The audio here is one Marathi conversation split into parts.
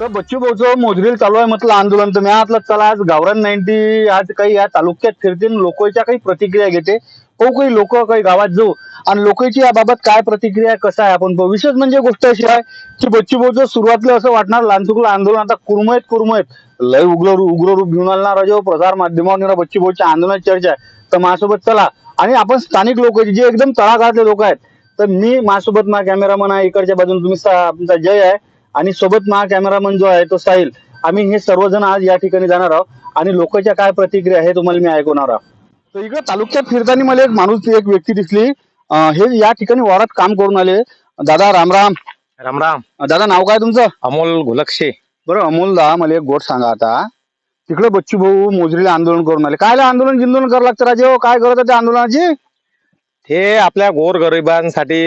तर बच्चू भाऊचं मोजरील चालू आहे म्हटलं आंदोलन. तर मी म्हटलं चला आज गावरान नाईन्टी आज काही या तालुक्यात फिरतील लोकांच्या काही प्रतिक्रिया घेते. हो काही लोक काही गावात जाऊ. आणि लोकांची याबाबत काय प्रतिक्रिया आहे, कसं आहे आपण विशेष म्हणजे गोष्ट अशी आहे की बच्चू भाऊचं सुरुवातीला असं वाटणार लांचुकलं आंदोलन आता कुरमयत कुरमयत लय उग्र उग्र रूप घेऊन आणणार जो प्रसार माध्यमावर बच्चू भाऊच्या आंदोलनात चर्चा आहे. तर माझ्यासोबत चला. आणि आपण स्थानिक लोक जे एकदम तळागाळातले लोक आहेत. तर मी माझ्यासोबत माझा कॅमेरामन आहे इकडच्या बाजून तुम्ही सा- तुमचा जय आहे. आणि सोबत माझा कॅमेरामन जो आहे तो साहिल. आम्ही हे सर्वजण आज या ठिकाणी जाणार आहोत. आणि लोकांच्या काय प्रतिक्रिया आहे तुम्हाला मी ऐकवणार आहोत. तर इकडे तालुक्यात फिरताना मला एक माणूस एक व्यक्ती दिसली. हे या ठिकाणी वारात काम करून आले. दादा रामराम राम. राम अं, दादा नाव काय तुमचं? अमोल घुलक्षे. बरं अमोल दा मला एक गोट सांगा आता. तिकडे बच्चू भाऊ मोजरीला आंदोलन करून आले. काय आंदोलन गिंदोलन करावं लागतं राजे हो? काय करत त्या आंदोलनाची? हे आपल्या गोरगरिबांसाठी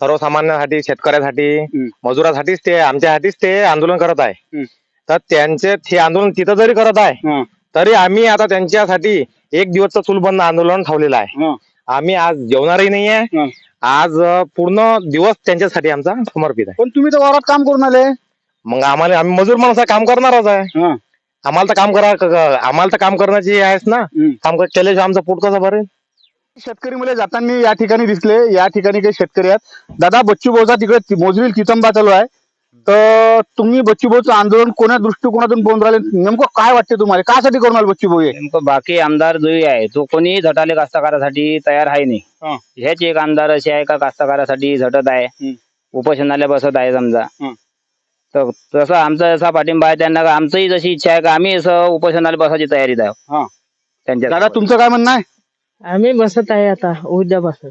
सर्वसामान्यांसाठी शेतकऱ्यासाठी. मजुरासाठीच ते आमच्यासाठीच ते आंदोलन करत आहे. तर त्यांचे ते आंदोलन तिथं जरी करत आहे हं, तरी आम्ही आता त्यांच्यासाठी एक दिवसचं चुलबंद आंदोलन ठेवलेलं आहे. हं, आम्ही आज जेवणारही नाहीये. हं. आज पूर्ण दिवस त्यांच्यासाठी आमचा समर्पित आहे. पण तुम्ही तर वारात काम करून आले. मग आम्हाला आम्ही मजूर माणूस काम करणारच आहे. हं, आम्हाला तर काम करा आम्हाला तर काम करण्याची आहेच ना. हं. काम केल्याशिवाय आमचं पोट कसं भरेल? शेतकरी मुले जाताना या ठिकाणी दिसले या ठिकाणी काही शेतकरी आहेत. दादा बच्चू भाऊचा तिकडे मोजरील कितंबा चालू आहे. तर तुम्ही बच्चू भाऊचं आंदोलन कोण्या दृष्टिकोनातून पाहून राहिले? नेमकं काय वाटते तुम्हाला? कासाठी करून आले बच्चू भाऊ हे? नेमकं बाकी आमदार जो आहे. तो कोणी झटाले कास्तकारासाठी तयार आहे नाही. ह्याच एक आमदार असे आहे का कास्तकारासाठी झटत आहे. उपोषणाला बसत आहे समजा. तर तसं आमचा जसा पाठिंबा आहे त्यांना का आमचंही जशी इच्छा आहे का आम्ही असं उपोषणाला बसायची तयारीत आहोत हं. त्यांच्या दादा तुमचं काय म्हणणं आहे? आम्ही बसत आहे आता उद्यापासून.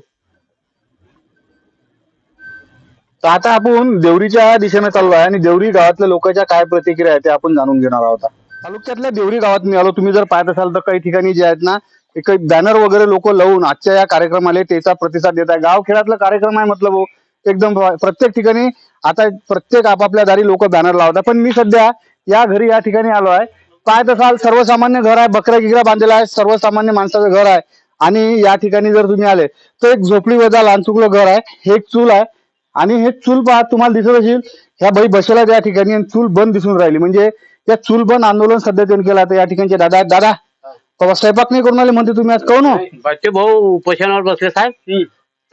तर आता आपण देवरीच्या दिशेने चाललो आहे आणि देवरी गावातल्या लोकांच्या काय प्रतिक्रिया आहे ते आपण जाणून घेणार आहोत तालुक्यातल्या देवरी गावात मी आलो तुम्ही जर पाहत असाल तर काही ठिकाणी जे आहेत ना काही बॅनर वगैरे लोक लावून आजच्या या कार्यक्रमाला त्याचा प्रतिसाद देत आहे. गाव खेळातला कार्यक्रम आहे म्हटलं भाऊ एकदम प्रत्येक ठिकाणी आता प्रत्येक आपापल्या दारी लोक बॅनर लावतात. पण मी सध्या या घरी या ठिकाणी आलो आहे. पाहत असाल सर्वसामान्य घर आहे बकऱ्या गिकऱ्या बांधलेला आहे सर्वसामान्य माणसाचं घर आहे. आणि या ठिकाणी जर तुम्ही आले तर एक झोपडी वजा लांचुकलं घर आहे. हे एक चूल आहे. आणि हे चूल पहा तुम्हाला दिसत असेल ह्या बाई बसल्या त्या ठिकाणी आणि चूल बंद दिसून राहिली. म्हणजे या चूल बंद आंदोलन सध्या त्यांनी केलं आता या ठिकाणचे दादा दादा बाबा स्वयंपाक नाही करून आले म्हणते तुम्ही आज कहू बच्चे भाऊ उपोषणावर बसले साहेब.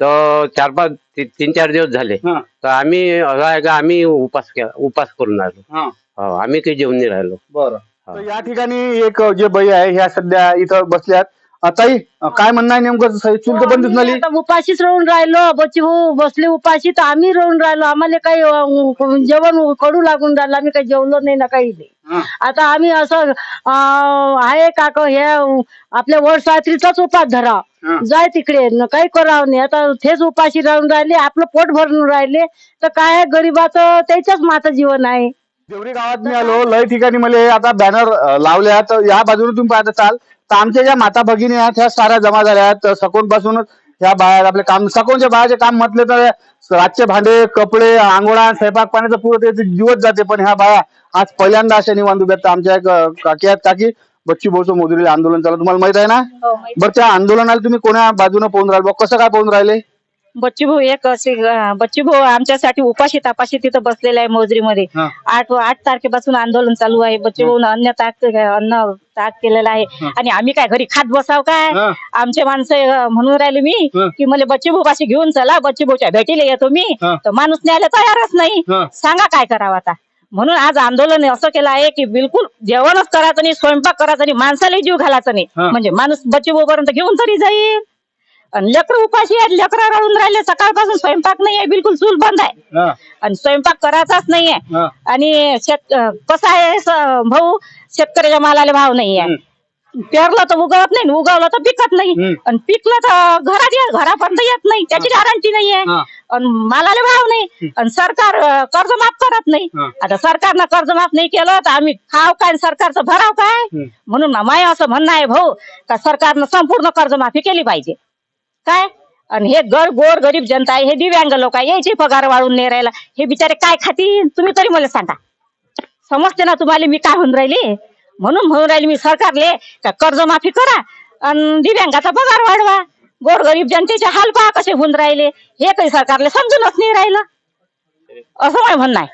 तर चार पाच तीन चार दिवस झाले. तर आम्ही असं आहे का आम्ही उपास केला उपास करून राहिलो हा, आम्ही काही जेवण नाही राहिलो. बरं. या ठिकाणी एक जे बाई आहे ह्या सध्या इथं बसल्यात. ताई काय म्हणणं आहे नेमकं? स- चूल तर बंद दिसून आली आम्ही आता उपाशीच राहून राहिलो बच्ची भाऊ बसले उपाशी तर आम्ही राहून राहिलो. आम्हाला काही अं, जेवण कडू लागून राहिलं. आम्ही काही जेवलो नाही ना काही नाही. हा, आता आम्ही असं अं, आहे का क- हे अं, आपल्या वर उपास धरा. हा. जाय तिकडे न काही करावं नाही. आता तेच उपाशी राहून राहिले आपलं पोट भरून राहिले. तर काय आहे, गरीबाचं त्याच्याच माता जीवन आहे. देवरी गावात मी आलो लय ठिकाणी मला आता बॅनर लावले आहेत. तर या बाजूने तुम्ही पाहत असाल तर आमच्या ज्या माता भगिनी आहेत ह्या साऱ्या जमा झाल्या आहेत. सकून पासूनच ह्या बाहेर आपले काम सकूनच्या बाहेरचे काम म्हटले तर रातचे भांडे कपडे आंघोळा स्वयंपाक पाण्याचं पुरं ते दिवस जाते. पण ह्या बाया आज पहिल्यांदा अशा निवांत उभ्या. तर आमच्या एक काकी आहेत. काकी बच्ची भाऊचं मोदरीला आंदोलन चालू तुम्हाला माहीत आहे ना? बरं त्या आंदोलनाला तुम्ही कोण्या बाजूने पोहून राहिले? कसं काय पोहून राहिले? बच्चू भाऊ एक असे बच्चू भाऊ आमच्यासाठी उपाशी तापाशी तिथं बसलेला आहे मोजरीमध्ये हा. आठ आठ तारखेपासून आंदोलन चालू आहे बच्चू भाऊ अन्न ताक अन्न ताक केलेलं आहे आणि आम्ही काय घरी खात बसाव काय हा. आमचे माणसं अं, म्हणून राहिले मी हा. की मला बच्चू भाऊ पाशी घेऊन चला बच्चू भाऊच्या भेटीला येतो मी हा. तर माणूस न्यायला तयारच नाही हा. सांगा काय करावं आता म्हणून आज आंदोलन असं केलं आहे की बिलकुल जेवणच करायचं नाही स्वयंपाक करायचा नाही माणसाला जीव घालायचा नाही हा. म्हणजे माणूस बच्चू भाऊ पर्यंत घेऊन तरी जाईल आणि लेकर उपाशी आहेत लेकर रडून राहिले सकाळपासून स्वयंपाक नाही आहे बिलकुल चूल बंद आहे. हा, आणि स्वयंपाक करायचाच नाहीये हा. आणि शेत अं, कसं आहे स- भाऊ? शेतकऱ्याच्या मालाला भाव नाहीये पेरलं तर उगवत नाही उगवलं तर पिकत नाही. आणि पिकलं तर घरात ये- घरापर्यंत येत नाही. त्याची गॅरंटी नाहीये हा. आणि मालाला भाव नाही. आणि सरकार अं, कर्ज माफ करत नाही. हा. आता सरकारनं कर्ज माफ नाही केलं तर आम्ही खाव काय आणि सरकारचं भराव काय? हम्म. म्हणून माय असं म्हणणं आहे भाऊ का सरकारनं संपूर्ण कर्जमाफी केली पाहिजे. काय? आणि हे गर गोर गरीब जनता आहे हे दिव्यांग लोक आहे यायचे पगार वाढून नाही राहिला हे बिचारे काय खातील? तुम्ही तरी मला सांगा. समजते ना तुम्हाला मी काय होऊन राहिली? म्हणून म्हणून राहिली मी सरकारले का कर्जमाफी करा आणि दिव्यांगाचा पगार वाढवा. गोरगरीब जनतेचे हाल पहा कसे होऊन राहिले. हे काही सरकारले समजूनच नाही राहिलं. असं मला म्हणणं आहे.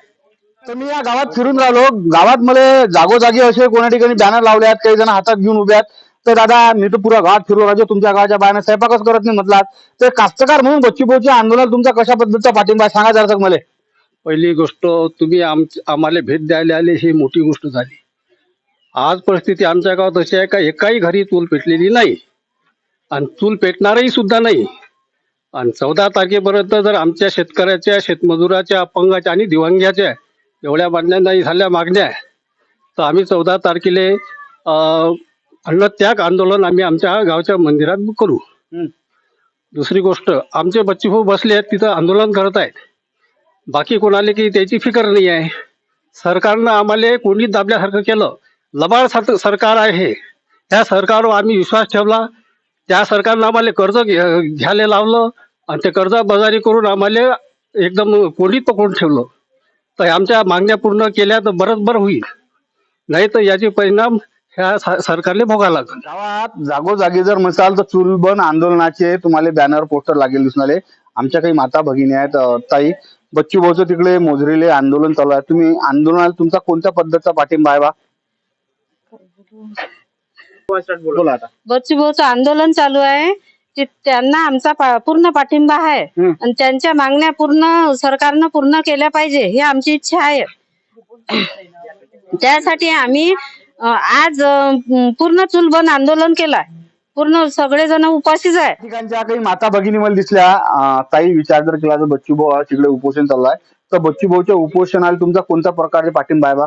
तर मी या गावात फिरून राहिलो. गावात मला जागोजागी असे कोणा ठिकाणी बॅनर लावले आहेत काही जण हातात घेऊन उभे आहेत. तर दादा मी तर पुरा गावात फिरू राहतो तुमच्या गावाच्या बायानं स्वयंपाकच करत नाही म्हटलात. तर कास्तकार म्हणून बच्चूभाऊच्या आंदोलन तुमचा कशा पद्धतीचा पाठिंबा आहे? सांगा जरा मला. पहिली गोष्ट तुम्ही आम आम्हाला भेट द्यायला आले ही मोठी गोष्ट झाली. आज परिस्थिती आमच्या गावात अशी आहे का एकाही घरी चूल पेटलेली नाही. आणि चूल पेटणारही सुद्धा नाही. आणि चौदा तारखेपर्यंत जर आमच्या शेतकऱ्याच्या शेतमजुराच्या अपंगाच्या आणि दिव्यांग्याच्या एवढ्या मागण्या नाही झाल्या मागण्या तर आम्ही चौदा तारखेला अं, अन्नत्याग आंदोलन आम्ही आमच्या गावच्या मंदिरात करू. दुसरी गोष्ट आमचे बच्चूभाऊ बसले आहेत तिथं आंदोलन करत आहेत. बाकी कोणाला की त्याची फिकर नाही आहे. सरकारनं आम्हाला कोणी दाबल्यासारखं केलं. लबाड सर- सरकार आहे. त्या सरकारवर आम्ही विश्वास ठेवला. त्या सरकारनं आम्हाला कर्ज घ्या- घ्यायला लावलं. आणि ते कर्ज बाजारी करून आम्हाला एकदम कोंडीत पकडून ठेवलं. तर आमच्या मागण्या पूर्ण केल्या तर बरंच बरं होईल. नाही तर याचे परिणाम ह्या स- सरकारला भोगावे लागतील गावात जागोजागी जर म्हणाल तर चुलबन आंदोलनाचे तुम्हाला बॅनर पोस्टर लागेल दिसणारे आमच्या काही माता भगिनी आहेत अं, ताई बच्चू भाऊचं तिकडे मोजरीले आंदोलन चालू आहे. तुम्ही आंदोलनाला तुमचा कोणत्या पद्धतीचा पाठिंबा आहे बा? बोला आता. बच्चूभाऊचं आंदोलन चालू आहे. की त्यांना आमचा पा- पूर्ण पाठिंबा आहे. हम्म. आणि त्यांच्या मागण्या पूर्ण सरकारनं पूर्ण केल्या पाहिजे ही आमची इच्छा आहे. त्यासाठी आम्ही आज पूर्ण चुलबन आंदोलन केलं पूर्ण सगळेजण उपाशीच आहे ठिकाणच्या काही माता भगिनी मला दिसल्या ताई विचार जर केला तर बच्चू भाऊ तिकडे उपोषण चालू आहे तर बच्चू भाऊच्या उपोषणाला तुमचा कोणत्या प्रकारचे पाठिंबा आहे बा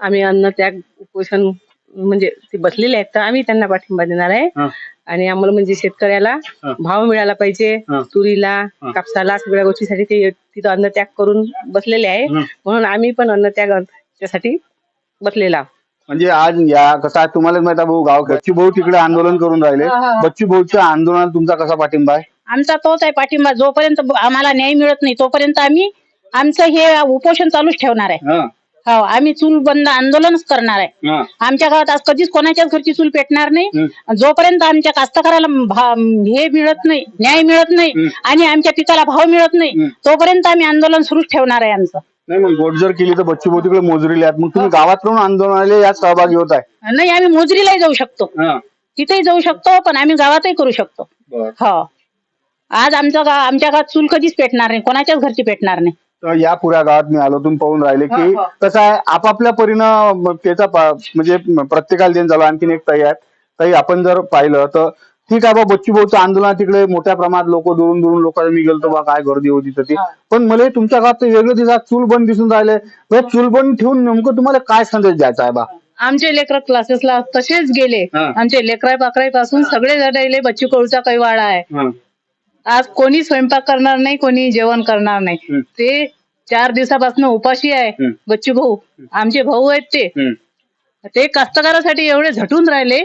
आम्ही अन्न त्याग उपोषण म्हणजे ते बसलेले आहेत तर आम्ही त्यांना पाठिंबा देणार आहे. आणि आम्हाला म्हणजे शेतकऱ्याला. भाव मिळाला पाहिजे. तुरीला. कापसाला सगळ्या गोष्टीसाठी ते तिथं अन्न त्याग करून बसलेले आहे. म्हणून आम्ही पण अन्न त्यागासाठी बसलेला आहोत. म्हणजे आज या कसं आहे तुम्हाला माहिती आहे भाऊ गाव बच्चू भाऊ तिकडे आंदोलन करून राहिले. बच्चू भाऊच्या आंदोलनाला तुमचा कसा पाठिंबा आहे? आमचा तोच आहे पाठिंबा. जोपर्यंत ब- आम्हाला न्याय मिळत नाही तोपर्यंत आम्ही आमचं हे उपोषण चालूच ठेवणार आहे. हा, हो आम्ही चूल बंद आंदोलनच करणार आहे. हा. आमच्या गावात आज कधीच कोणाच्याच घरची चूल पेटणार नाही. जोपर्यंत आमच्या कास्तकाराला भा- हे मिळत नाही न्याय मिळत नाही आणि आमच्या पिकाला भाव मिळत नाही तोपर्यंत आम्ही आंदोलन सुरूच ठेवणार आहे आमचं. नाही मग गोट जर केली तर बच्चू भाऊ तिकडे मोजरीले आहेत मग तुम्ही गावात राहून आंदोलनाला यात सहभागी होत आहे नाही आम्ही मोजरीलाही जाऊ शकतो. हा. तिथेही जाऊ शकतो पण आम्ही गावातही करू शकतो. बरं. हो. आज आमचं गाव आमच्या गावात चूल कधीच पेटणार नाही कोणाच्याच घरची पेटणार नाही. तर या पुऱ्या गावात मी आलो तुम्ही पाहून राहिले की हो, हो. कसं आहे आपापल्या परीनं त्याचा पा- म्हणजे प्रत्येकाला देणं झालं आणखीन एक ताई आहेत. ताई आपण जर पाहिलं तर ठीक आहे बा बच्चू भाऊचं आंदोलन तिकडे मोठ्या प्रमाणात लोक दुरून दुरून लोक मी गेलतो बा काय गर्दी होती तर ती. पण मला तुमच्या गावात ते वेगळं दिसत चूल बंद दिसून राहिले. म्हणजे चूल बंद ठेवून नेमकं तुम्हाला काय संदेश द्यायचा आहे बा? आमचे लेकर क्लासेसला तसेच गेले. हा. आमचे लेकरा पाकराईपासून सगळे जणायले बच्चू कडूचा कैवाडा आहे. आज कोणी स्वयंपाक करणार नाही कोणी जेवण करणार नाही. ते चार दिवसापासून उपाशी आहे. हम्म. बच्चू भाऊ आमचे भाऊ आहेत ते. ते कास्तकारासाठी एवढे झटून राहिले.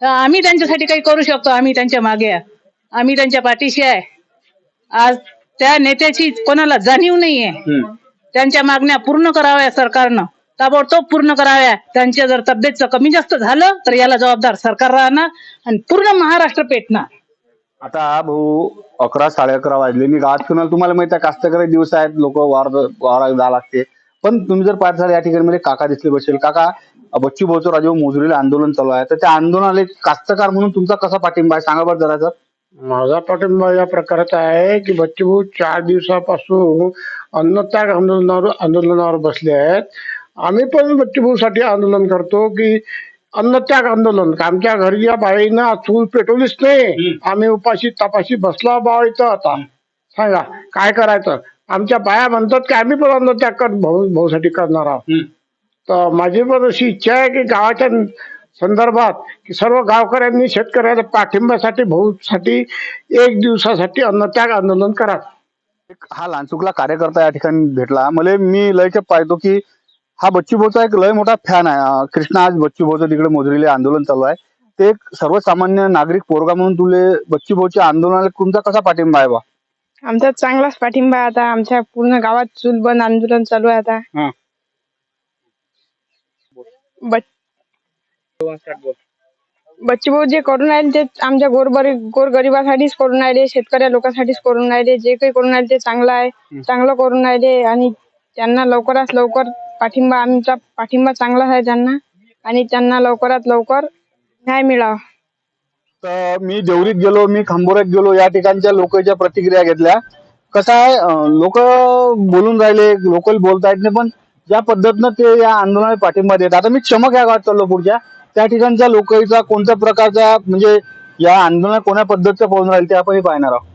तर आम्ही त्यांच्यासाठी काही करू शकतो. आम्ही त्यांच्या मागे आहे. आम्ही त्यांच्या पाठीशी आहे. आज त्या नेत्याची कोणाला जाणीव नाहीये. त्यांच्या मागण्या पूर्ण कराव्या सरकारनं. ताबडतोब पूर्ण कराव्या. त्यांच्या जर तब्येतचं कमी जास्त झालं तर याला जबाबदार सरकार राहणार आणि पूर्ण महाराष्ट्र पेटणार. आता भाऊ अकरा साडे अकरा वाजले. मी गावात फिरून आलो. तुम्हाला माहिती आहे कास्तकरी दिवस आहेत. लोक वार वारा जा लागते. पण तुम्ही जर पाठ झाले या ठिकाणी मला काका दिसले बसेल. काका बच्चू भाऊचं राजे मोजरीला आंदोलन चालू आहे. तर त्या आंदोलनाला एक कास्तकार म्हणून तुमचा कसा पाठिंबा आहे? सांगा बरं जरा सर. माझा पाठिंबा या प्रकाराचा आहे की बच्चूभाऊ चार दिवसापासून अन्नत्याग आंदोलनावर आंदोलनावर बसले आहेत. आम्ही पण बच्चूभाऊसाठी आंदोलन करतो की अन्नत्याग आंदोलन. का आमच्या घरी या बाईनं चूल पेटवलीच नाही. आम्ही उपाशी तपाशी बसला बा इथं आता. सांगा काय करायचं? आमच्या बाया म्हणतात की आम्ही पण अन्नत्याग कर भाऊ भाऊसाठी करणार आहोत. तर माझी पण अशी इच्छा आहे की गावाच्या संदर्भात की सर्व गावकऱ्यांनी शेतकऱ्याच्या पाठिंब्यासाठी भाऊसाठी एक दिवसासाठी अन्नत्याग आंदोलन करा. एक हा लांचुकला कार्यकर्ता या ठिकाणी भेटला. मला मी लयचे पाहतो की हा बच्चू भाऊचा एक लय मोठा फॅन आहे. कृष्णा आज बच्चू भाऊचं तिकडे मोजरीले आंदोलन चालू आहे. ते एक सर्वसामान्य नागरिक पोरगा म्हणून तुले बच्चू भाऊच्या आंदोलनाला तुमचा कसा पाठिंबा आहे बा? आमचा चांगलाच पाठिंबा आहे आता. आमच्या पूर्ण गावात चूल बंद आंदोलन चालू आहे आता. हा. बच्चूभाऊ जे करून राहिले ते आमच्या गोरबरी गोरगरिबासाठीच करून राहिले शेतकऱ्या लोकांसाठीच करून राहिले जे काही करून राहिले ते चांगलं आहे चांगलं करून राहिले आणि त्यांना लवकरात लवकर पाठिंबा आमचा पाठिंबा चांगला आहे त्यांना आणि त्यांना लवकरात लवकर न्याय मिळावा. तर मी देवरीत गेलो मी खांबोऱ्यात गेलो या ठिकाणच्या लोकांच्या प्रतिक्रिया घेतल्या. कसं आहे लोक बोलून राहिले लोकल बोलतायत नाही पण ज्या पद्धतीनं ते या आंदोलनाला पाठिंबा देत आता मी चमक या गावात चाललो पुढच्या. त्या ठिकाणच्या लोकांचा कोणत्या प्रकारचा म्हणजे या आंदोलन कोण्या पद्धतीचं पाहून राहील ते आपण पाहणार आहोत.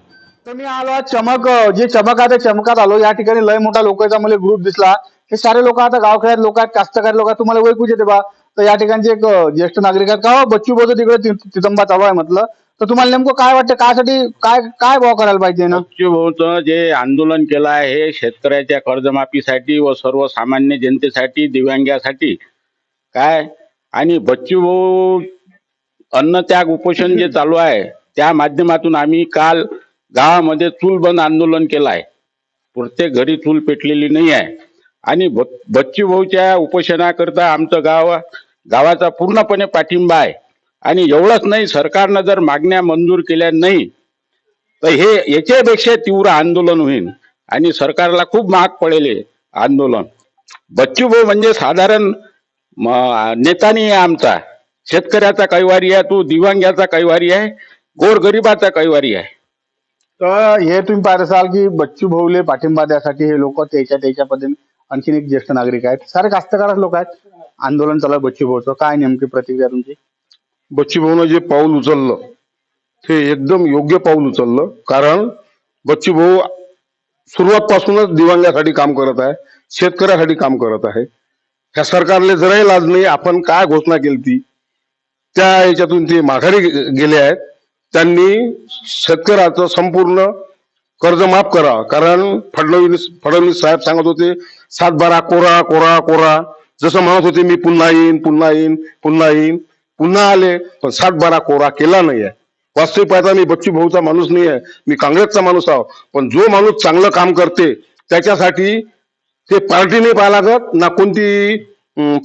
तर मी आलो आज चमक जे चमक आहे चमकात आलो. या ठिकाणी लय मोठा लोकांचा मला ग्रुप दिसला. हे सारे लोक आता गावखेड्यात लोक आहेत कास्तकार लोक आहेत. तुम्हाला ओळखूच येते बा. तर या ठिकाणचे एक ज्येष्ठ नागरिक आहेत. का हो? बच्चू बोलतो तिकडे तितंबा चालू आहे म्हटलं. तर तुम्हाला नेमकं काय वाटतं? कायसाठी काय काय भाव करायला पाहिजे ना? भाऊचं जे आंदोलन केलं आहे हे शेतकऱ्याच्या कर्जमाफीसाठी व सर्वसामान्य जनतेसाठी दिव्यांगासाठी काय? आणि बच्चू भाऊ अन्नत्याग उपोषण जे चालू आहे त्या माध्यमातून आम्ही काल गावामध्ये चूल बंद आंदोलन केलं आहे. प्रत्येक घरी चूल पेटलेली नाही आहे. आणि बच्चू भाऊच्या उपोषणाकरता आमचं गाव गावाचा पूर्णपणे पाठिंबा आहे. आणि एवढंच नाही सरकारनं जर मागण्या मंजूर केल्या नाही तर हे याच्यापेक्षा तीव्र आंदोलन होईल. आणि सरकारला खूप महाग पडेल आंदोलन. बच्चू भाऊ म्हणजे साधारण नेतानी आहे आमचा शेतकऱ्याचा कैवारी आहे तो दिव्यांगाचा कैवारी आहे गोरगरिबाचा कैवारी आहे. तर हे तुम्ही पाहत असाल की बच्चू भाऊले पाठिंबा द्यासाठी हे लोक त्याच्या त्याच्या पद्धतीने आणखीन एक ज्येष्ठ नागरिक आहेत. सारे कास्तकार लोक आहेत. आंदोलन चालू बच्चू भाऊचं. काय नेमकी प्रतिक्रिया तुमची? बच्चू भाऊनं जे पाऊल उचललं ते एकदम योग्य पाऊल उचललं कारण बच्चू भाऊ सुरुवातपासूनच दिव्यांगासाठी काम करत आहे शेतकऱ्यासाठी काम करत आहे. ह्या सरकारले जराही लाज नाही आपण काय घोषणा केली ती त्या याच्यातून ते माघारी गे- गेले आहेत. त्यांनी शेतकऱ्याचं संपूर्ण कर्ज माफ करा कारण फडणवीस फडणवीस साहेब सांगत होते सात बारा कोरा कोरा कोरा. जसं म्हणत होते मी पुन्हा येईन पुन्हा येईन पुन्हा येईन. पुन्हा आले पण सात बारा कोरा केला नाही आहे वास्तविक पाहता मी बच्चू भाऊचा माणूस नाही आहे मी काँग्रेसचा माणूस आहो. पण जो माणूस चांगलं काम करते त्याच्यासाठी ते पार्टी नाही पाहा लागत ना कोणती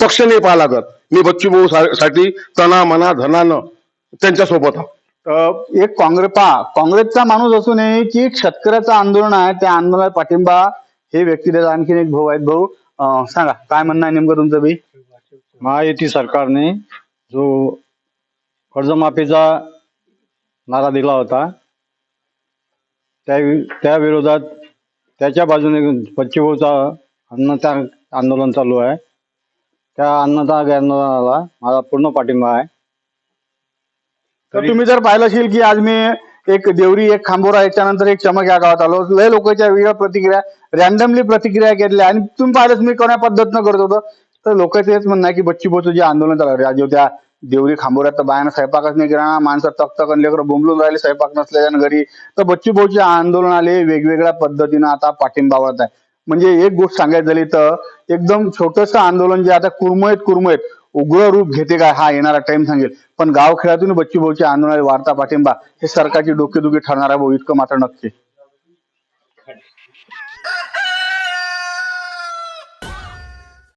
पक्ष नाही पाहा लागत. मी बच्चू भाऊ साठी तना मना धनानं त्यांच्यासोबत आहो. तर एक काँग्रेस पा काँग्रेसचा माणूस असून की शेतकऱ्याचं आंदोलन आहे त्या आंदोलनाला पाठिंबा हे व्यक्ती देतात. आणखीन एक भाऊ आहेत भाऊ. अं, सांगा काय म्हणणं आहे नेमकं तुमचं बी? महायुती सरकारने जो कर्जमाफीचा नारा दिला होता त्या त्या विरोधात त्याच्या बाजूने बच्चूभाऊचा अन्नत्याग आंदोलन चालू आहे. त्या अन्नत्याग आंदोलनाला माझा पूर्ण पाठिंबा आहे. तर तुम्ही जर पाहिलं असेल की आज मी एक देवरी एक खांबोरा याच्यानंतर एक चमक या गावात आलो. लय लोकांच्या वेगळ्या प्रतिक्रिया रॅन्डमली प्रतिक्रिया घेतल्या. आणि तुम्ही पाहिलं मी कोण्या पद्धतीनं करत होतो. तर लोकांचं हेच म्हणणं आहे की बच्ची बोचू जे आंदोलन चालू आहे आज त्या देवरी खांबोऱ्यात तर बायानं स्वयंपाकच नाही केला माणसं तक तक लेकरं बोंबलून राहिले स्वयंपाक नसल्याच्या घरी. तर बच्ची भाऊचे आंदोलनाले वेगवेगळ्या पद्धतीनं आता पाठिंबा वाढत आहे. म्हणजे एक गोष्ट सांगायची झाली तर एकदम छोटंसं आंदोलन जे आता कुरमयत कुरमयत उग्र रूप घेते काय हा येणारा टाइम सांगेल. पण गावखेड्यातून बच्ची भाऊच्या आंदोलनाला वाढता पाठिंबा हे सरकारची डोकेदुखी ठरणार आहे भाऊ इतकं मात्र नक्की.